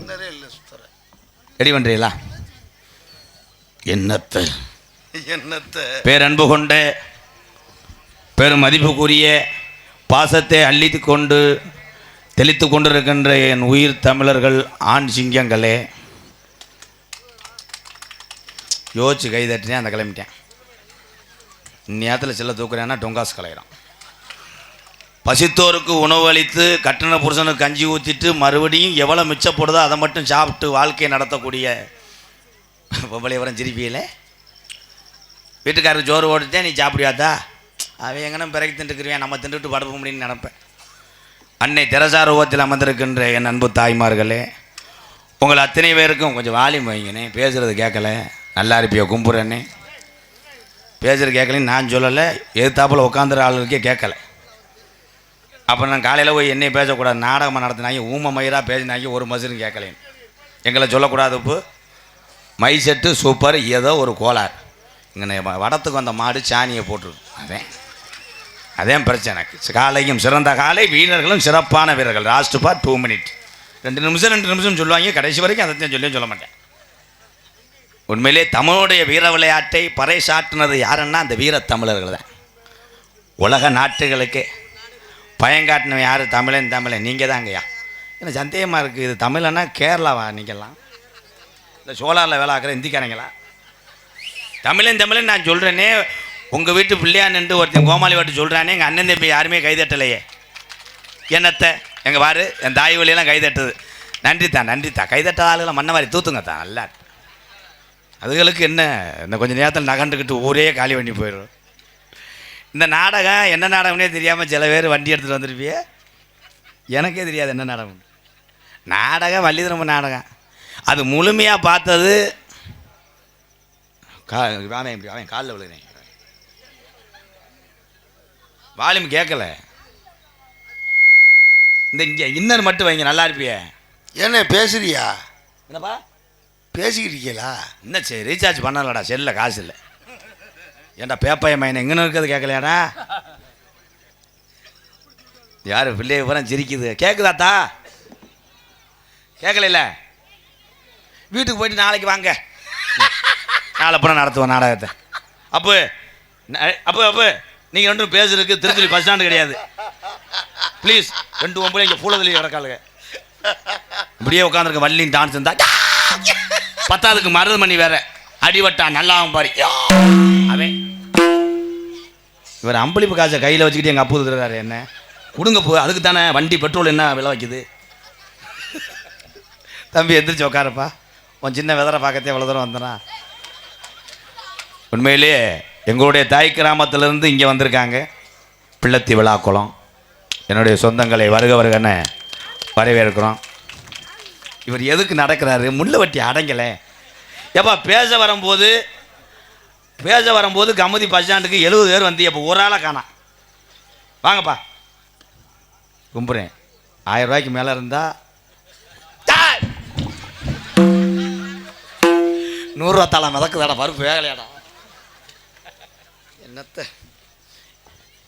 சிக்னரே இல்லை சுத்தர. ரெடி பண்ணுறீங்களா என்னத்தை? என்னத்தை? பேரன்பு கொண்ட பெரும் மதிப்புக்குரிய பாசத்தை அள்ளித்து கொண்டு தெளித்து கொண்டிருக்கின்ற என் உயிர் தமிழர்கள் ஆண் சிங்கங்களே. யோசிச்சு கை தட்டினேன் அந்த கிளம்பிட்டேன். நேரத்தில் செல்ல தூக்குறேன்னா டொங்காஸ் கலையிறான் பசித்தோருக்கு உணவு அளித்து கட்டண புருஷனுக்கு கஞ்சி ஊற்றிட்டு மறுபடியும் எவ்வளோ மிச்சப்படுதோ அதை மட்டும் சாப்பிட்டு வாழ்க்கையை நடத்தக்கூடிய பொம்பளை சிரிப்பியில் வீட்டுக்காரருக்கு ஜோறு ஓட்டுட்டே நீ சாப்பிடுவாதா அவன் எங்கன்னா பிறகு தின்றுக்குருவேன் நம்ம தின்றுட்டு படுப்ப முடியும்னு நினப்பேன். அன்னை தெரசா ரூபத்தில் அமர்ந்திருக்கின்ற என் அன்பு தாய்மார்களே உங்களை அத்தனை பேருக்கும் கொஞ்சம் வாலியம் வைங்கண்ணே. பேசுகிறது கேட்கல. நல்லா இருப்பியோ கும்புறேன்னே பேசுகிறது கேட்கலன்னு நான் சொல்லலை எதிர்த்தாப்பில் உட்காந்துற ஆளுக்கே கேட்கல. அப்போ நான் காலையில் போய் என்னையும் பேசக்கூடாது நாடகமாக நடத்தினாங்க ஊம மயிராக பேசினாங்க ஒரு மசுன்னு கேட்கலேன் எங்களை சொல்லக்கூடாது இப்போ மை செட்டு சூப்பர் ஏதோ ஒரு கோளாறு. இங்கே வடத்துக்கு வந்த மாடு சாணியை போட்டுருக்கு. அதேன். அதே பிரச்சனை காலையும் சிறந்த காலை வீரர்களும் சிறப்பான வீரர்கள். லாஸ்ட் ஃபார் டூ மினிட் ரெண்டு நிமிஷம் ரெண்டு நிமிஷம் சொல்லுவாங்க. கடைசி வரைக்கும் அதைத்தான் சொல்லி சொல்ல மாட்டேன். உண்மையிலே தமிழுடைய வீர விளையாட்டை பறைசாட்டினது யாருன்னா அந்த வீர தமிழர்கள் தான். உலக நாட்டுகளுக்கே. பயங்காட்டினவன் யார்? தமிழன் தமிழன். நீங்கள் தாங்கய்யா எனக்கு சந்தேகமாக இருக்குது இது தமிழன்னா கேரளாவா? நீங்கள்லாம் இந்த சோலாரில் வேலை ஆக்குற இந்திக்காரங்களா? தமிழன் தமிழன் நான் சொல்கிறேனே உங்கள் வீட்டு பிள்ளையா நின்று ஒருத்தன் கோமாளி வாட்டு சொல்கிறானே எங்கள் அண்ணன் தம்பி யாருமே கைதட்டலையே. என்னத்தை? எங்கள் பாரு என் தாய் வழியெல்லாம் கைதட்டுது. நன்றி தான் நன்றி தான் கைதட்ட ஆளுகளை மண்ணவாரி தூத்துங்க தான் நல்லா அதுகளுக்கு என்ன? இந்த கொஞ்சம் நேரத்தில் நகண்டுக்கிட்டு ஊரே காலி பண்ணி போயிடும் இந்த நாடகம் என்ன நாடகம்னே தெரியாமல் சில பேர் வண்டி எடுத்துகிட்டு வந்திருப்பிய. எனக்கே தெரியாது என்ன நாடகம். நாடகம் வள்ளிதிரம்ப நாடகம். அது முழுமையாக பார்த்தது கா அவன் இப்படி அவன் காலில் விழுகிறேன். வால்யூம் கேட்கல. இந்த இங்கே இன்னர் மட்டும் வைங்க நல்லா இருப்பியே. என்ன பேசுறியா? என்னப்பா? பேசிக்கிட்டு இருக்கீங்களா? என்ன சரி ரீசார்ஜ் பண்ணலடா செல்லில் காசு இல்லை. ஏன்டா பேப்பாய மையன் எங்கன்னு இருக்கிறது கேட்கலையாடா? யார் பிள்ளைய பூரா சிரிக்குது? கேட்குதாத்தா கேட்கல வீட்டுக்கு போயிட்டு நாளைக்கு வாங்க. நாளை அப்புறம் நடத்துவோம் நாடகத்தை. அப்போ அப்போ அப்போ நீங்கள் ரெண்டும் பேசுறதுக்கு திருத்தணி பஸ் ஸ்டாண்டு கிடையாது. ப்ளீஸ் ரெண்டு ஒம்பளை இங்கே பூலதலி கிடக்காளுங்க. இப்படியே உட்காந்துருக்க வள்ளின் டான்ஸ் இருந்தா பத்தாவதுக்கு மருதமணி வேற. அடிவட்டா நல்லாவும் பாரு. அவன் இவர் அம்பளிப்பு காசை கையில் வச்சுக்கிட்டு எங்கள் அப்பூ தர்றாரு என்ன? கொடுங்க போ அதுக்கு தானே வண்டி பெட்ரோல் என்ன விலை வைக்குது? தம்பி எந்திரிச்சு உட்காரப்பா. உன் சின்ன வெதரை பார்க்கத்தே இவ்வளோ தூரம் வந்தனா. உண்மையிலேயே எங்களுடைய தாய் கிராமத்திலேருந்து இங்கே வந்திருக்காங்க. பிள்ளத்தி விழாக்குளம் என்னுடைய சொந்தங்களை வருக வருகன்னு வரவேற்கிறோம். இவர் எதுக்கு நடக்கிறாரு? முள்ள வட்டி அடங்கலை. ஏப்பா பேச வரும்போது பேச வரும்போது கமுதி பஸ் ஸ்டாண்டுக்கு எழுபது பேர் வந்து அப்போ ஒரு ஆளாக காணாம் வாங்கப்பா. கும்புறேன். ஆயிரம் ரூபாய்க்கு மேலே இருந்தா டேய்! நூறுரூவா தலை மிதக்குதாடா பருப்பு வேகலையாடா. என்னத்த?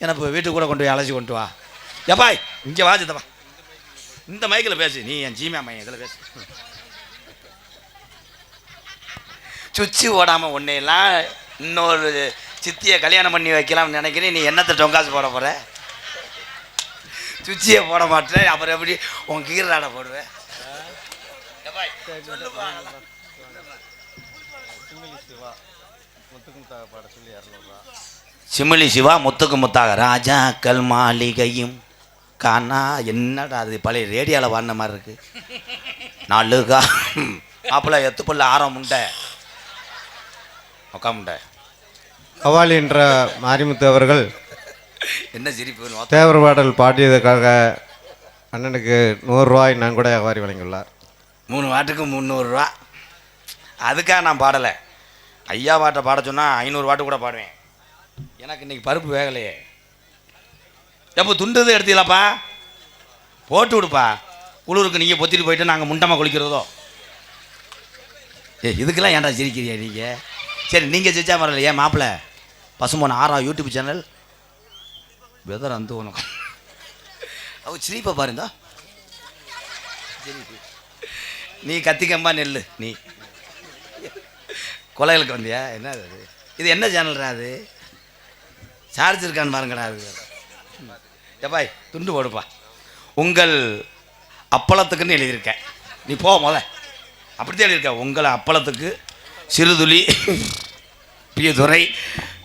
என்ன இப்போ வீட்டுக்கு கூட கொண்டு போய் அழைச்சி கொண்டு வா. ஏப்பாய் இங்கே வாஜித்தப்பா இந்த மைக்கில் பேசு நீ என் ஜீமியா மையம் இதில் பேசு. சுச்சி ஓடாமல் ஒன்றையெல்லாம் இன்னொரு சித்தியை கல்யாணம் பண்ணி வைக்கலாம்னு நினைக்கிறேன். நீ என்னத்தை டொங்காசு போட போகிற சுச்சியை போட மாட்டேன். அப்புறம் எப்படி உன் கீரலாட போடுவேன்? சிமிலி சிவா முத்துக்கு முத்தாக ராஜாக்கள் மாளிகையும் காணா. என்னடா அது பழைய ரேடியோவில் வாடின மாதிரி இருக்கு. நாலுகா மாப்பிள்ள எத்து புள்ள ஆரம் முண்டை உக்கா முண்டை கவாலி என்ற மாரிமுத்து அவர்கள் என்ன சிரிப்பு தேவர் பாடல் பாடியதற்காக அண்ணனுக்கு நூறுரூவாய் நான் கூட அவாரி வழங்கியுள்ளார். மூணு வாட்டுக்கு முந்நூறுரூவா அதுக்காக நான் பாடலை. ஐயா பாட்டை பாட சொன்னால் ஐநூறு வாட்டு கூட பாடுவேன். எனக்கு இன்னைக்கு பருப்பு வேகலையே. எப்போ துண்டுது எடுத்தீங்களாப்பா? போட்டு விடுப்பா. குளிருக்கு நீங்கள் பொத்திட்டு போயிட்டு நாங்கள் முண்டமாக குளிக்கிறதோ. ஏ இதுக்கெல்லாம் ஏன்டா சிரிக்கிறியா நீங்கள் சரி நீங்கள் ஜெயிச்சா வரல ஏன் மாப்பிள்ள பசுமோன் ஆறா யூடியூப் சேனல் வெதர் அந்த உனக்கு. அவ சிரிப்பை பாருந்தா நீ கத்திக்கம்பா நெல் நீ. கொலைகளுக்கு வந்தியா? என்ன அது? இது என்ன சேனல்ரா அது? சார்ஜ் இருக்கான்னு பாருங்கடா அது. ஏப்பாய் துண்டு போடுப்பா. உங்கள் அப்பளத்துக்குன்னு எழுதியிருக்கேன். நீ போ முத அப்படித்தான் எழுதியிருக்க உங்கள் அப்பளத்துக்கு சிறுதுளி பி துரை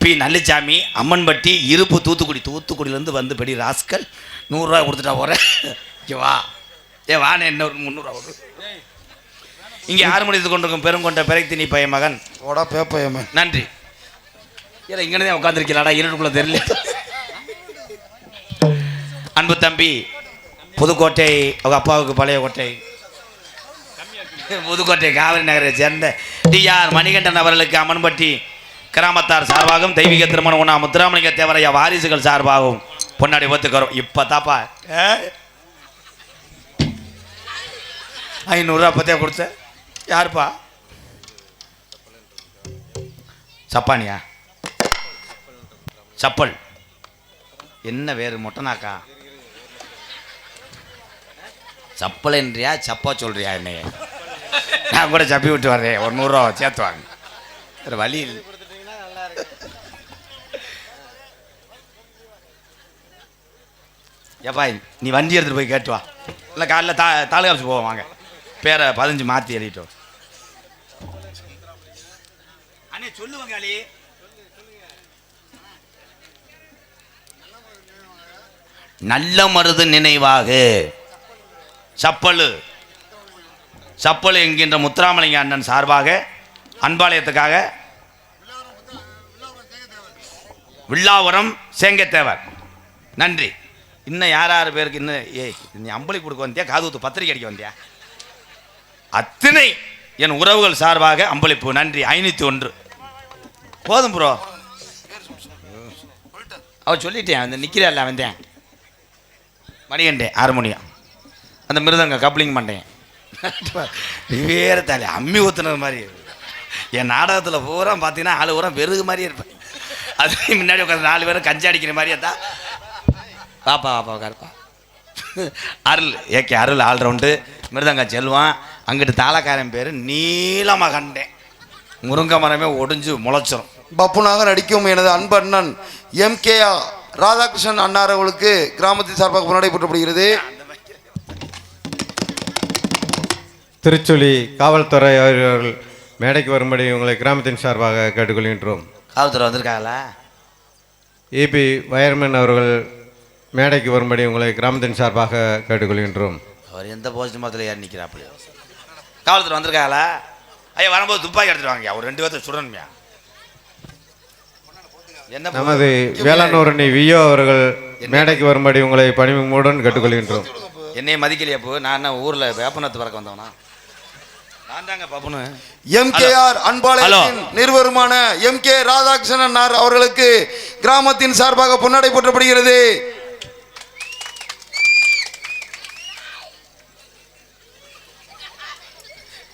பி நல்லிச்சாமி அம்மன்பட்டி இருப்பு தூத்துக்குடி. தூத்துக்குடியிலேருந்து வந்து படி ராஸ்கல். நூறுரூவா கொடுத்துட்டா போகிறேன் வா. ஏ வானே இன்னொரு முந்நூறுரூவா கொடு. இங்கே ஆறு மணித்து கொண்டிருக்கும் பெருங்கொண்ட பிறகு நீ பையன் மகன் ஓடா பேப்பயமே நன்றி. ஏன்னா இங்கே தான் உட்காந்துருக்கலாடா இருட்டுக்குள்ள தெரியல. அன்பு தம்பி புதுக்கோட்டை அவங்க அப்பாவுக்கு பழைய கோட்டை. புதுக்கோட்டை காவிரி நகரை சேர்ந்த டிஆர் மணிகண்டன் அவர்களுக்கு அம்மன்பட்டி கிராமத்தார் சார்பாகவும் தெய்வீக திருமணம் உண்ணா முத்துராமலிங்க தேவரையா வாரிசுகள் சார்பாகவும் பொன்னாடி ஒத்துக்கிறோம். இப்போ தாப்பா ஐநூறுரூவா பத்தியா கொடுத்த. யாருப்பா? சப்பானியா? சப்பல். என்ன வேறு மொட்டனாக்கா? சப்பல் என்றியா? சப்பா சொல்றியா என்னைய? நான் கூட சப்பி விட்டு வர்றேன். ஒரு நூறுரூவா சேர்த்து வாங்க. வேறு வழி இல்லை. ஏப்பா நீ வண்டி எடுத்துகிட்டு போய் கேட்டு வா. இல்லை காலைல தா தாலுகா போவோம் வாங்க. பேரை பதினஞ்சு மாற்றி எழுதிட்டோம் அண்ணே சொல்லுவாங்க அலி நல்ல மருது நினைவாக. சப்பலு. சப்பல் என்கின்ற முத்துராமலிங்க அண்ணன் சார்பாக அன்பாலயத்துக்காக வில்லாவரம் சேங்கத்தேவர். நன்றி. இன்னும் யார் யார் பேருக்கு இன்னும் ஏய் நீ அம்பளி கொடுக்க வந்தியா? காது ஊத்து பத்திரிக்கை அடிக்க வந்தியா? அத்தனை என் உறவுகள் சார்பாக அம்பளிப்பு. நன்றி. ஐநூற்றி ஒன்று. போதும் ப்ரோ. அவ சொல்லிட்டேன் அந்த நிற்கிறாள் வந்தேன் மணிகண்டேன் மணியா. அந்த மிருதங்க கப்ளிங் பண்ணேன் வேறு தாலி அம்மி ஊத்துனது மாதிரி. என் நாடகத்தில் பூரா பார்த்தீங்கன்னா ஆளு பூரா வெறுகு மாதிரியே இருப்பேன். அது முன்னாடி உட்காந்து நாலு பேரும் கஞ்சி அடிக்கிற மாதிரியே தான் பாப்பா பாப்பா உட்காருப்பா. அருள் ஏகே அருள் ஆல்ரவுண்டு மிருதங்க செல்வான் அங்கிட்டு தாளக்காரன் பேர் நீளமாக கண்டேன் முருங்கை மரமே ஒடிஞ்சு முளைச்சிரும். பப்புனாக நடிக்கும் எனது அன்பு அண்ணன் எம் கே ராதாகிருஷ்ணன் அன்னார் அவர்களுக்கு கிராமத்தின் சார்பாக முன்னாடி திருச்சுழி காவல்துறை அவர்கள் மேடைக்கு வரும்படி உங்களை கிராமத்தின் சார்பாக கேட்டுக்கொள்கின்றோம். காவல்துறை வந்திருக்காங்களா? ஏபி வயர்மேன் அவர்கள் மேடைக்கு வரும்படி உங்களை கிராமத்தின் சார்பாக கேட்டுக்கொள்கின்றோம். அவர் எந்த போஸ்ட் மரத்தில் ஏறி நிற்கிறாப்புல காவல்துறை வந்திருக்காங்களா? ஐயா வரும்போது துப்பாக்கி எடுத்துட்டு வாங்க ஒரு ரெண்டு பேர்த்த சுடணுமியா. என்ன நமது வேளாணூரணி வியோ அவர்கள் மேடைக்கு வரும்படி உங்களை பணிமுடன் கேட்டுக்கொள்கின்றோம். என்னைய மதிக்கலையா போ நான் என்ன ஊரில் வேப்பனத்து பறக்க வந்தவனா? நான் தாங்க பப்புனு எம் கே ராதாகிருஷ்ணன் அவர்களுக்கு கிராமத்தின் சார்பாக பொன்னாடை போற்றப்படுகிறது.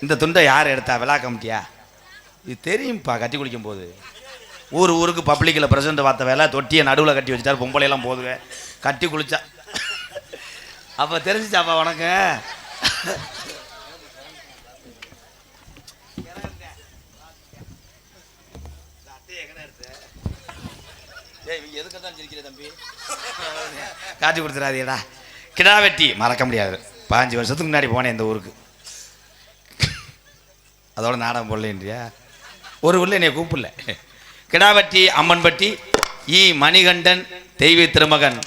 இந்த துண்டை யார் எடுத்தா? விழா கமிட்டியா? இது தெரியும்ப்பா கட்டி குளிக்கும் போது ஊர் ஊருக்கு பப்ளிக்கில் பிரசிடண்ட் பார்த்த வேலை தொட்டியை நடுவில் கட்டி வச்சுட்டார் பொம்பளையெல்லாம் போதுவேன் கட்டி குளிச்சா. அப்போ தெரிஞ்சிச்சாப்பா வணக்கம் காட்டி கொடுத்துடாதீடா கிடா வெட்டி. மறக்க முடியாது. பாஞ்சு வருஷத்துக்கு முன்னாடி போனேன் இந்த ஊருக்கு. அதோட நாடகம் போடலன்றியா? ஒரு ஊரில் என்னை கூப்பிடல. கிடாவட்டி Ammanpatti E. Manikandan Deiva Thirumagan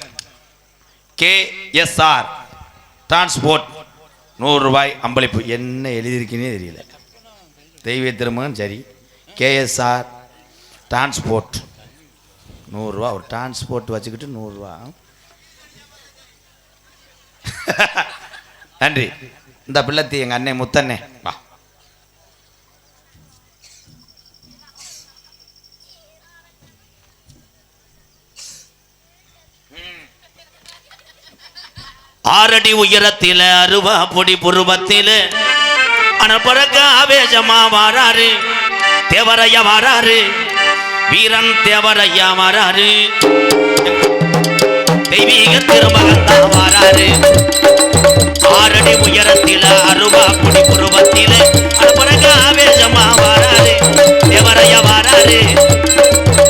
K. S. R. Transport நூறுரூபாய் அம்பளிப்பு. என்ன எழுதியிருக்கீனே தெரியல. தெய்வ திருமகன் சரி. KSR transport. நூறுரூவா ஒரு டிரான்ஸ்போர்ட் வச்சுக்கிட்டு நூறுரூவா. நன்றி. இந்த பிள்ளத்தி எங்கள் அண்ணே முத்தண்ணே. வா. ஆறடி உயரத்தில அருவா பொடி புருவத்தில. அனப்பழக்க ஆவேசமா வாராரு. தேவரைய வாராரு. வீரன் தேவரையா வாராரு. தெய்வீக திருமகன் தான் வாராரு. ஆறடி உயரத்தில அருவா புடி புருவத்தில அற்புதங்க ஆவேசமா வாராரு. தேவரையா வாராரு.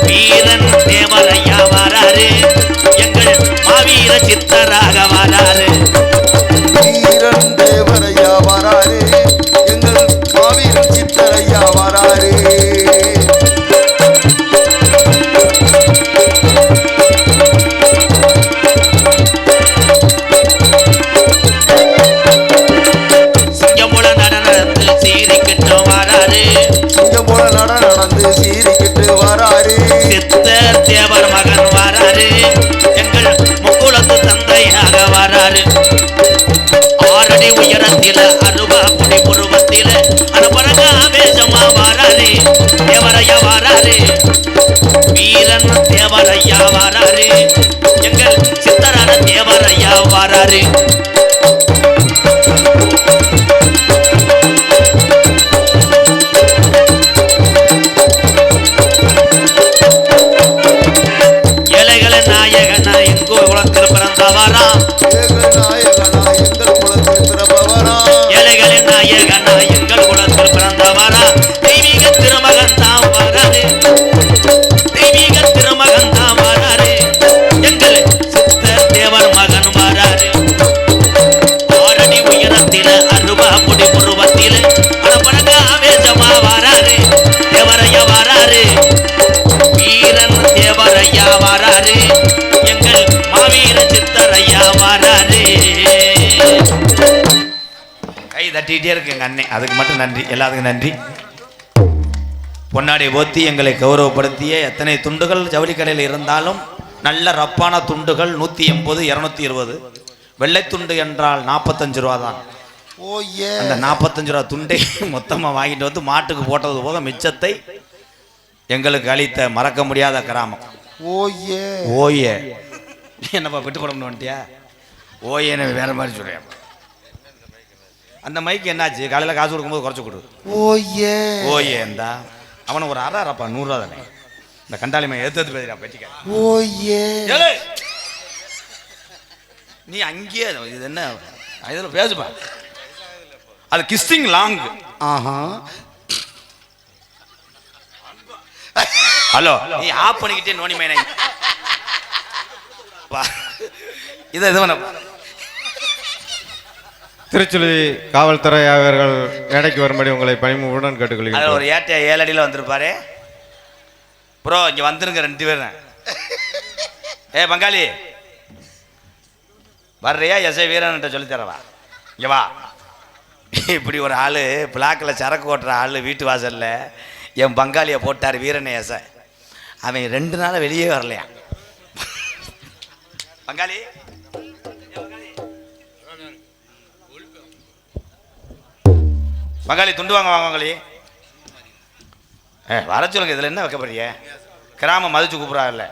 வீரன் தேவரையா வாராரு. எங்கள் மாவீர சித்தராக வாராரு. வீரன் தேவரையா வராரு. வீரன் தேவரையா வராரு. எங்கள் சித்தரான தேவரையா வராரு. ஏழைகளின் நாயகனா எங்கோ உலகத்தில் பிறந்தவாரா. தட்டிகிட்டே இருக்கு எங்கள் அண்ணன் அதுக்கு மட்டும் நன்றி. எல்லாத்துக்கும் நன்றி. பொன்னாடை போத்தி எங்களை கௌரவப்படுத்திய எத்தனை துண்டுகள் ஜவுளிக்கடையில் இருந்தாலும் நல்ல ரப்பான துண்டுகள் நூற்றி எண்பது இரநூத்தி இருபது. வெள்ளை துண்டு என்றால் நாற்பத்தஞ்சு ரூபா தான். ஓ அந்த நாற்பத்தஞ்சு ரூபா துண்டை மொத்தமாக வாங்கிட்டு வந்து மாட்டுக்கு போட்டது போக மிச்சத்தை எங்களுக்கு அளித்த மறக்க முடியாத கிராமம். ஓ ஏ. ஓயே என்னப்பா போடணும்னு வந்துட்டியா? ஓயேன்னு வேற மாதிரி சொல்கிறேன் அந்த மைக்கு என்னாச்சு? காலையில் காசு கொடுக்கும்போது குறைச்சி கொடு. ஓ ஏ ஓயே இந்தா. அவனை ஒரு அரை அரப்பா நூறுரூவா தானே இந்த கண்டாளி மையம் எடுத்து பேசுறா பெட்டிக்க ஓ ஏ நீ அங்கேயே இது என்ன? இதில் பேசுப்பா. அது கிஸ்டிங் லாங் ஆஹா. ஹலோ. நீ ஆஃப் பண்ணிக்கிட்டே நோனி மேனை இதை இது பண்ண திருச்சுழி காவல்துறை அவர்கள் மேடைக்கு வரும்படி உங்களை பணிமுடன் கேட்டுக்கொள்கிறேன். ஒரு ஏட்டையா ஏழு அடியில் வந்திருப்பாரு. ப்ரோ இங்கே வந்துருங்க ரெண்டு பேரும். ஏ பங்காளி. வர்றியா எஸ்ஐ வீரன்ட்ட சொல்லி தரவா? இங்கே வா. இப்படி ஒரு ஆள் பிளாக்கில் சரக்கு ஓட்டுற ஆள் வீட்டு வாசலில். என் பங்காளியை போட்டார் வீரனை எஸ்ஐ. அவன் ரெண்டு நாள் வெளியே வரலையா? பங்காளி. பங்காளி துண்டு வாங்க வாங்க ஏ வர சொல்லுங்க இதில் என்ன வைக்கப்படுறிய கிராமம் மதிச்சு கூப்பிட்றா இல்லை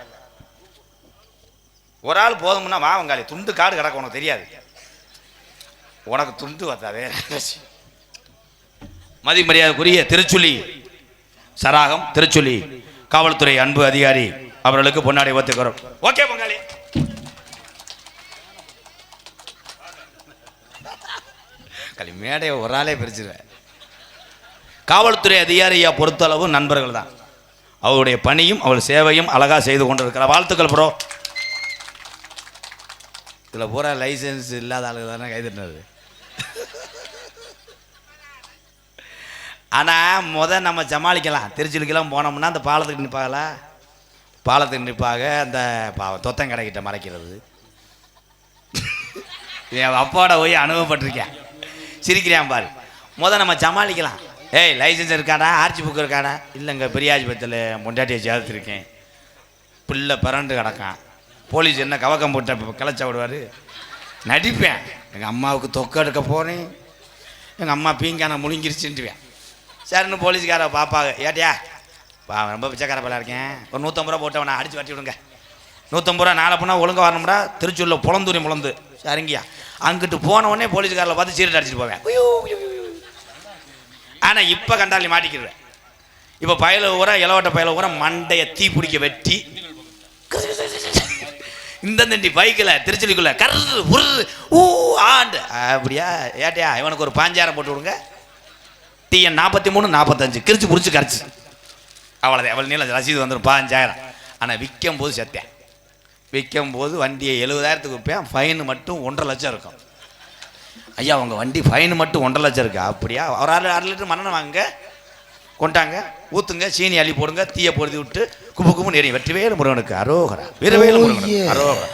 ஒரு ஆள் போதும்னா வா வங்காளி. துண்டு காடு கிடக்கும் உனக்கு தெரியாது. உனக்கு துண்டு வந்தாதே மதி மரியாதைக்குரிய திருச்சுழி சராகம் திருச்சுழி காவல்துறை அன்பு அதிகாரி அவர்களுக்கு பொன்னாடை ஒத்துக்கிறோம் ஓகே பங்காளி களி மேடையை ஒரு ஆளே பிரிச்சிருவேன். காவல்துறை அதிகாரியா பொறுத்தளவு நண்பர்கள் தான். அவருடைய பணியும் அவள் சேவையும் அழகா செய்து கொண்டிருக்கிறார். வாழ்த்துக்கள் ப்ரோ இதில் பூரா லைசன்ஸ் இல்லாத ஆளுங்க தானே கைதட்டினது ஆனால் முத நம்ம சமாளிக்கலாம். திருச்சிலுக்கெல்லாம் போனோம்னா அந்த பாலத்துக்கு நிற்பாங்களா பாலத்துக்கு நிற்பாக அந்த பாவம் தொத்தம் கடைக்கிட்ட மறைக்கிறது. என் அப்பாவோட போய் அனுபவப்பட்டிருக்கேன். சிரிக்கிறான் பாரு. முத நம்ம சமாளிக்கலாம். ஏய் லைசன்ஸ் இருக்காடா? ஆர்ச்சி புக் இருக்காடா? இல்லைங்க பெரியாஜிபத்தில் பொண்டாட்டியை சேர்த்துருக்கேன். பிள்ளை பிறண்டு கிடக்கான். போலீஸ் என்ன கவக்கம் போட்ட கிளச்ச விடுவார்? நடிப்பேன். எங்கள் அம்மாவுக்கு தொக்க எடுக்க போகிறேன் எங்கள் அம்மா பீங்கான முழுங்கிருச்சுன்ட்டுவேன் சரின்னு போலீஸ்கார பாப்பாங்க ஏட்டியா பா ரொம்ப பிச்சைக்கார பையலா இருக்கேன். ஒரு நூற்றம்பது ரூபா போட்டவனா அடித்து வட்டி விடுங்க. நூற்றம்பது ரூபா நாளை போனால் ஒழுங்காக வரணும்டா. திருச்சூரில் புலந்தூரி முழந்து. சரிங்கய்யா அங்கிட்டு போன உடனே போலீஸ்காரில் பார்த்து சீரட் அடிச்சிட்டு போவேன். ஆனால் இப்போ கண்டாலி மாட்டிக்கிடுவேன் இப்போ பயல ஊரா இளவட்ட பயல ஊரா மண்டையை தீ பிடிக்க வெட்டி இந்த தண்டி பைக்கில் திருச்செலிக்குள்ள கரு உரு ஊ ஆண்டு. அப்படியா? ஏட்டியா இவனுக்கு ஒரு பாஞ்சாயிரம் போட்டு விடுங்க. டிஎன் நாற்பத்தி மூணு நாற்பத்தஞ்சு கிரிச்சு பிடிச்சி கரைச்சி. அவ்வளோதான் எவ்வளோ நீளம்? ரசீது வந்துடும் பாஞ்சாயிரம். ஆனால் விற்கும் போது செத்தேன். விற்கும் போது வண்டியை எழுபதாயிரத்துக்கு விற்பேன் ஃபைன் மட்டும் ஒன்றரை லட்சம் இருக்கும். ஐயா உங்கள் வண்டி ஃபைன் மட்டும் ஒன்றரை லட்சம் இருக்கு. அப்படியா? ஒரு அரை அரை லிட்டர் மண்ணெண்ணெய் வாங்க கொண்டாங்க. ஊற்றுங்க சீனி அள்ளி போடுங்க. தீயை பொருத்தி விட்டு குப்பு குப்புன்னு எரியும். வெற்றிவேலு முருகனுக்கு அரோகரா. வீரவேலு முருகனுக்கு அரோகரா.